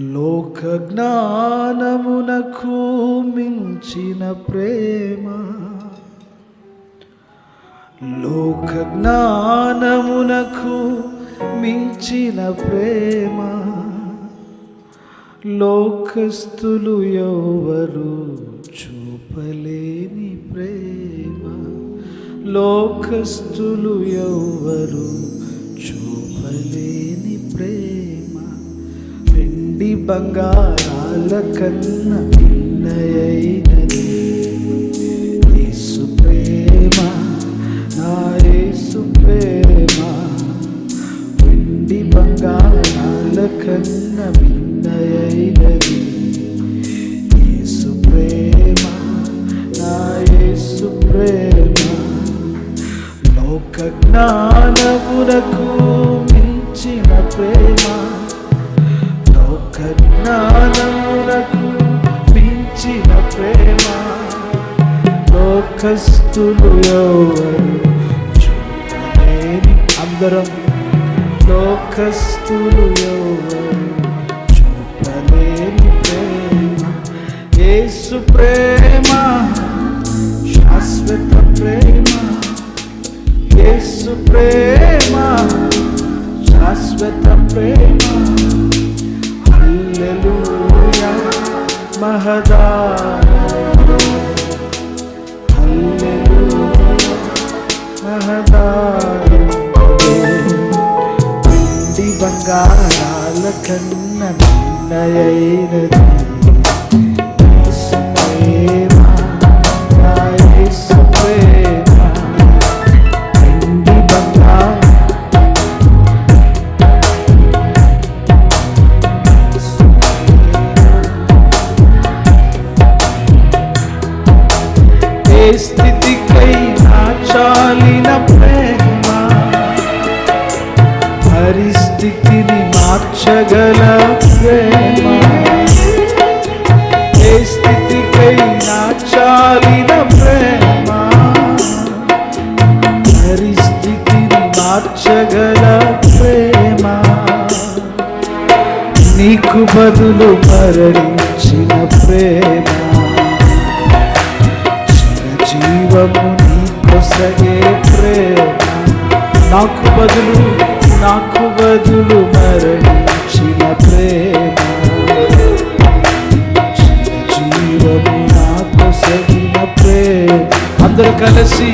లోక జ్ఞానమునకు మించిన ప్రేమ. లోక జ్ఞానమునకు మించిన ప్రేమ. లోకస్తులు ఎవరు చూపలేని ప్రేమ. లోకస్తులు ఎవరు చూపలేని ప్రేమ. వెండి బంగారాల కన్న భిన్నయైనది యేసు ప్రేమ నా యేసు ప్రేమ. వెండి బంగారాల కన్న భిన్నయైనది యేసు ప్రేమ నా యేసు ప్రేమ. లోక జ్ఞానమునకు జ్ఞానమునకు మించిన ప్రేమ. లోకస్తులు ఎవరు చూడలేని అందరం. లోకస్తులు ఎవరు చూడలేని ప్రేమ. యేసు ప్రేమ శాశ్వత ప్రేమ. యేసు ప్రేమ శాశ్వత ప్రేమ. హల్లెలూయా మహదాయ హల్లెలూయా మహదాయ వెండి బంగారాల కన్న భిన్నయైనది ఏ స్థితికైనా చాలిన ప్రేమ. పరిస్థితిని మార్చగల ప్రేమ. ఏ స్థితికైనా చాలిన ప్రేమ. పరిస్థితిని మార్చగల ప్రేమ. నీకు బదులు మరణించిన ప్రేమ. జీవము నీ కొసగే ప్రేమ. నాకు బదులు నాకు బదులు మరణించిన ప్రేమ. జీవము నా కొసగిన ప్రేమ. అందరు కలిసి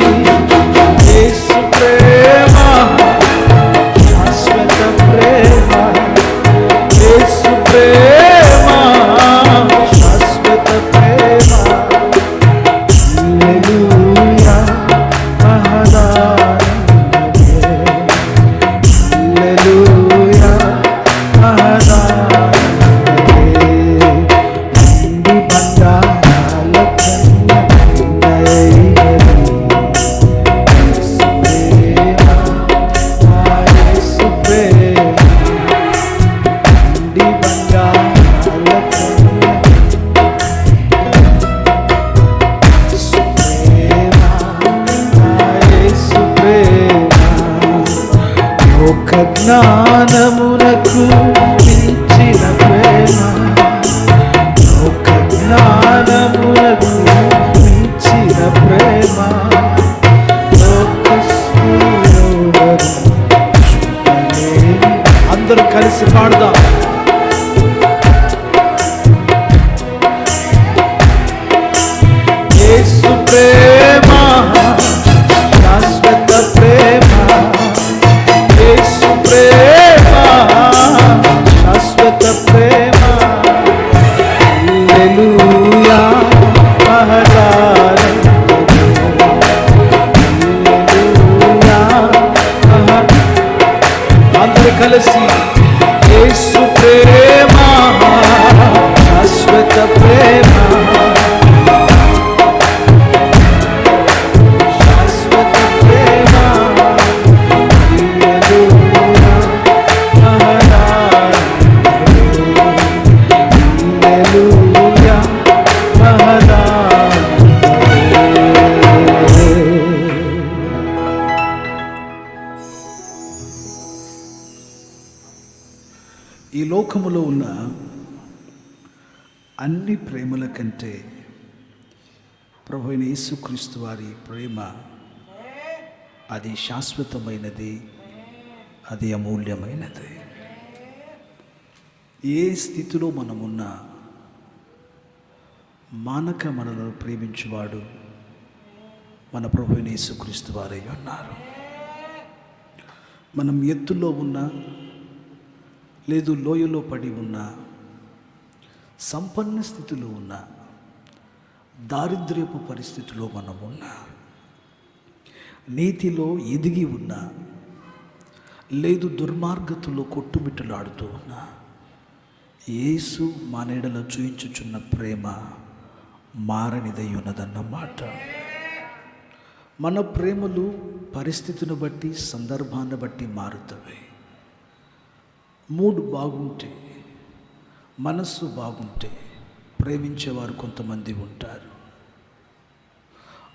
జ్ఞానమునకు మించిన ప్రేమ ఒక జ్ఞానమునకు అందరూ లోకములో ఉన్న అన్ని ప్రేమల కంటే ప్రభు యేసుక్రీస్తు వారి ప్రేమ అది శాశ్వతమైనది అది అమూల్యమైనది. ఏ స్థితిలో మనమున్నా మానక మనలను ప్రేమించువాడు మన ప్రభు యేసుక్రీస్తు వారై ఉన్నారు. మనం ఎత్తులో ఉన్నా లేదు లోయలో పడి ఉన్నా సంపన్న స్థితిలో ఉన్నా దారిద్ర్యపు పరిస్థితిలో మనం ఉన్నా నీతిలో ఎదిగి ఉన్నా లేదు దుర్మార్గతలో కొట్టుమిట్టలాడుతూ ఉన్నా యేసు మానేడలో చూయించుచున్న ప్రేమ మారనిదై ఉన్నదన్నమాట మన ప్రేమలు పరిస్థితిని బట్టి సందర్భాన్ని బట్టి మారుతవి. మూడు బాగుంటే మనస్సు బాగుంటే ప్రేమించేవారు కొంతమంది ఉంటారు.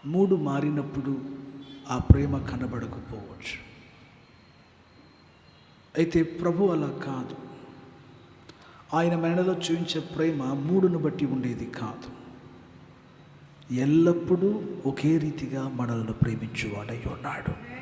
మూడు మారినప్పుడు ఆ ప్రేమ కనబడకపోవచ్చు. అయితే ప్రభు అలా కాదు. ఆయన మెడలో చూపించే ప్రేమ మూడును బట్టి ఉండేది కాదు. ఎల్లప్పుడూ ఒకే రీతిగా మనలను ప్రేమించువాడై ఉన్నాడు.